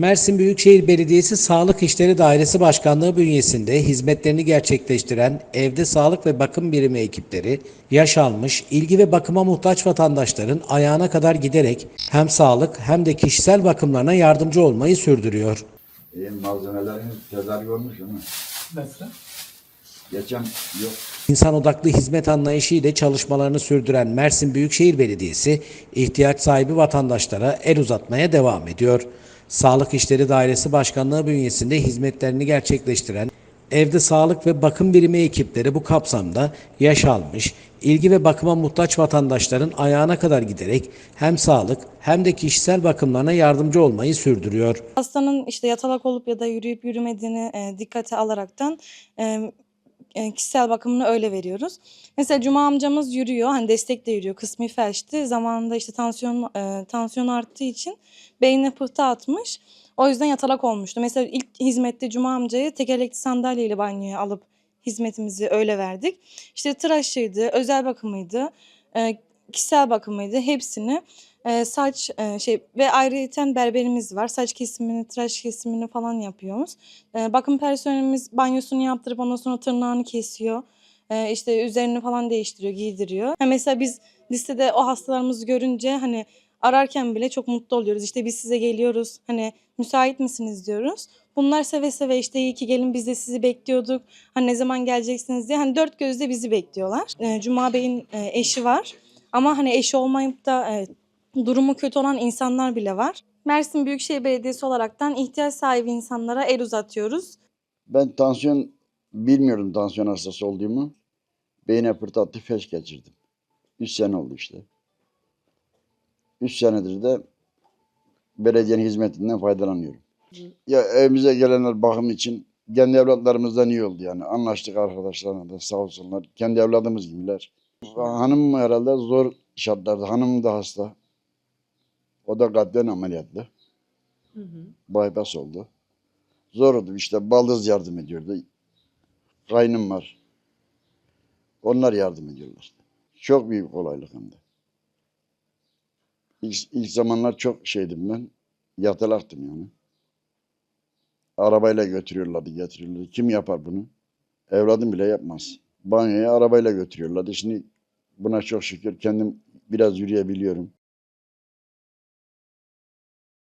Mersin Büyükşehir Belediyesi Sağlık İşleri Dairesi Başkanlığı bünyesinde hizmetlerini gerçekleştiren evde sağlık ve bakım birimi ekipleri, yaş almış, ilgi ve bakıma muhtaç vatandaşların ayağına kadar giderek hem sağlık hem de kişisel bakımlarına yardımcı olmayı sürdürüyor. İyi malzemeleriniz tedarik olmuş ama Mesela? geçen yok. İnsan odaklı hizmet anlayışı ile çalışmalarını sürdüren Mersin Büyükşehir Belediyesi, ihtiyaç sahibi vatandaşlara el uzatmaya devam ediyor. Sağlık İşleri Dairesi Başkanlığı bünyesinde hizmetlerini gerçekleştiren evde sağlık ve bakım birimi ekipleri bu kapsamda yaş almış, ilgi ve bakıma muhtaç vatandaşların ayağına kadar giderek hem sağlık hem de kişisel bakımlarına yardımcı olmayı sürdürüyor. Hastanın işte yatalak olup ya da yürüyüp yürümediğini e, dikkate alaraktan e, kişisel bakımını öyle veriyoruz. Mesela Cuma amcamız yürüyor, hani destekle yürüyor, kısmi felçti. Zamanında işte tansiyon e, tansiyon arttığı için beynine pıhtı atmış. O yüzden yatalak olmuştu. Mesela ilk hizmette Cuma amcayı tekerlekli sandalyeyle banyoya alıp hizmetimizi öyle verdik. İşte tıraşıydı, özel bakımıydı, e, kişisel bakımıydı hepsini e, saç e, şey ve ayrıyeten berberimiz var. Saç kesimini, tıraş kesimini falan yapıyoruz. E, bakım personelimiz banyosunu yaptırıp ondan sonra tırnağını kesiyor. E, işte üzerini falan değiştiriyor, giydiriyor. Ha, mesela biz listede o hastalarımızı görünce hani ararken bile çok mutlu oluyoruz. İşte biz size geliyoruz. Hani müsait misiniz diyoruz. Bunlar seve seve işte iyi ki gelin biz de sizi bekliyorduk. Hani ne zaman geleceksiniz diye. Hani dört gözle bizi bekliyorlar. E, Cuma Bey'in e, eşi var. Ama hani eşi olmayıp da e, durumu kötü olan insanlar bile var. Mersin Büyükşehir Belediyesi olaraktan ihtiyaç sahibi insanlara el uzatıyoruz. Ben tansiyon bilmiyorum tansiyon hastası olduğumu. Beyne pırtattı felç geçirdim. 3 sene oldu işte. 3 senedir de belediyenin hizmetinden faydalanıyorum. Ya evimize gelenler bakım için kendi evlatlarımızdan iyi oldu yani. Anlaştık arkadaşlarla da sağ olsunlar. Kendi evladımız gibiler. Hanım herhalde zor şartlarda. Hanım da hasta. O da kalpten ameliyatlı. Bypass oldu. Zor oldu. İşte baldız yardım ediyordu. Kaynım var. Onlar yardım ediyorlar. Çok büyük kolaylık hem de. İlk, ilk zamanlar çok şeydim ben. Yatalaktım yani. Arabayla götürüyorlardı, getiriyorlardı. Kim yapar bunu? Evladım bile yapmaz. Banyoya arabayla götürüyorlardı. Şimdi buna çok şükür kendim biraz yürüyebiliyorum.